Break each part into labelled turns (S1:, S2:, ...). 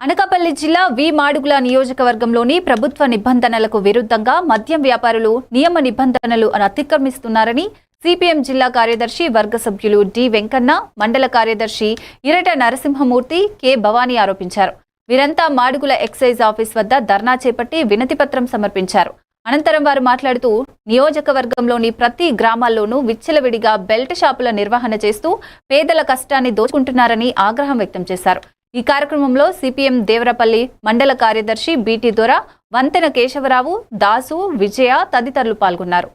S1: అనకాపల్లి జిల్లా వి మాడుగుల నియోజకవర్గంలోని ప్రభుత్వ నిబంధనలకు విరుద్ధంగా మద్యం వ్యాపారులు నియమ నిబంధనలు అతిక్రమిస్తున్నారని సిపిఎం జిల్లా కార్యదర్శి వర్గ సభ్యులు డి వెంకన్న మండల కార్యదర్శి ఇరట నరసింహమూర్తి కె భవానీ ఆరోపించారు. వీరంతా మాడుగుల ఎక్సైజ్ ఆఫీస్ వద్ద ధర్నా చేపట్టి వినతిపత్రం సమర్పించారు. అనంతరం వారు మాట్లాడుతూ నియోజకవర్గంలోని ప్రతి గ్రామాల్లోనూ విచ్చలవిడిగా బెల్ట్ షాపుల నిర్వహణ చేస్తూ పేదల కష్టాన్ని దోచుకుంటున్నారని ఆగ్రహం వ్యక్తం చేశారు. ఈ కార్యక్రమంలో సిపిఎం దేవరపల్లి మండల కార్యదర్శి బీటీ దొర వంతెన కేశవరావు దాసు విజయ తదితరులు పాల్గొన్నారు.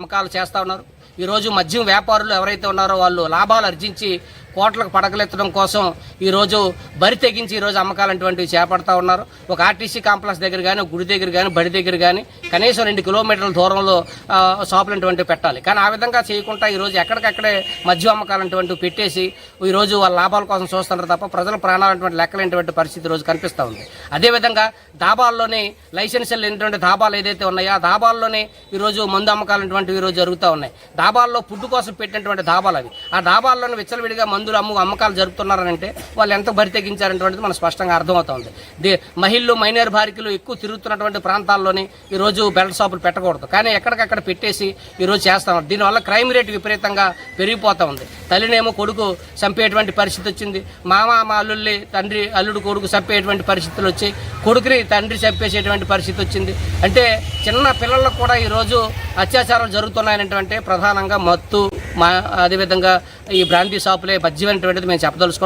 S2: అమ్మకాలు చేస్తా ఉన్నారు. ఈరోజు మద్యం వ్యాపారులు ఎవరైతే ఉన్నారో వాళ్ళు లాభాలు అర్జించి కోట్లకు పడకలెత్తడం కోసం ఈరోజు బరి తెగించి ఈరోజు అమ్మకాలంటువంటివి చేపడతా ఉన్నారు. ఒక ఆర్టీసీ కాంప్లెక్స్ దగ్గర కానీ గుడి దగ్గర కానీ బడి దగ్గర కానీ కనీసం రెండు కిలోమీటర్ల దూరంలో షాపులంటువంటివి షాపులు అటువంటివి పెట్టాలి. కానీ ఆ విధంగా చేయకుండా ఈరోజు ఎక్కడికక్కడే మద్యం అమ్మకాలంటువంటివి పెట్టేసి ఈరోజు వాళ్ళ లాభాల కోసం చూస్తున్నారు తప్ప ప్రజల ప్రాణాలంటువంటి లెక్కలేనటువంటి పరిస్థితి ఈరోజు కనిపిస్తూ ఉంది. అదేవిధంగా దాబాల్లోనే లైసెన్స్ లేనటువంటి ధాబాలు ఏదైతే ఉన్నాయో ఆ దాబాల్లోనే ఈరోజు మందు అమ్మకాలంటువంటివి ఈరోజు జరుగుతూ ఉన్నాయి. దాబాల్లో ఫుడ్ కోసం పెట్టినటువంటి ధాబాలు అవి. ఆ దాబాల్లోనే విచ్చలవిడిగా మందులు అమ్ము అమ్మకాలు జరుపుతున్నారంటే వాళ్ళు ఎంత బరి తెగించారనేటువంటిది మనకు స్పష్టంగా అర్థమవుతుంది. దే మహిళలు మైనర్ బాలికలు ఎక్కువ తిరుగుతున్నటువంటి ప్రాంతాల్లోనే ఈరోజు బెల్ట్ షాపులు పెట్టకూడదు. కానీ ఎక్కడికక్కడ పెట్టేసి ఈరోజు చేస్తాం దీనివల్ల క్రైమ్ రేట్ విపరీతంగా పెరిగిపోతూ ఉంది తల్లినేమో కొడుకు చంపేటువంటి పరిస్థితి వచ్చింది. మామ మా అల్లుల్ని తండ్రి అల్లుడు కొడుకు చంపేటువంటి పరిస్థితులు వచ్చి కొడుకుని తండ్రి చంపేసేటువంటి పరిస్థితి వచ్చింది. అంటే చిన్న పిల్లలకు కూడా ఈరోజు అత్యాచారాలు జరుగుతున్నాయనేటువంటి ప్రధానంగా మత్తు మా అదేవిధంగా ఈ బ్రాంతి షాపులే బజ్జీ అనేటువంటిది మేము చెప్పదలుచుకున్నాం.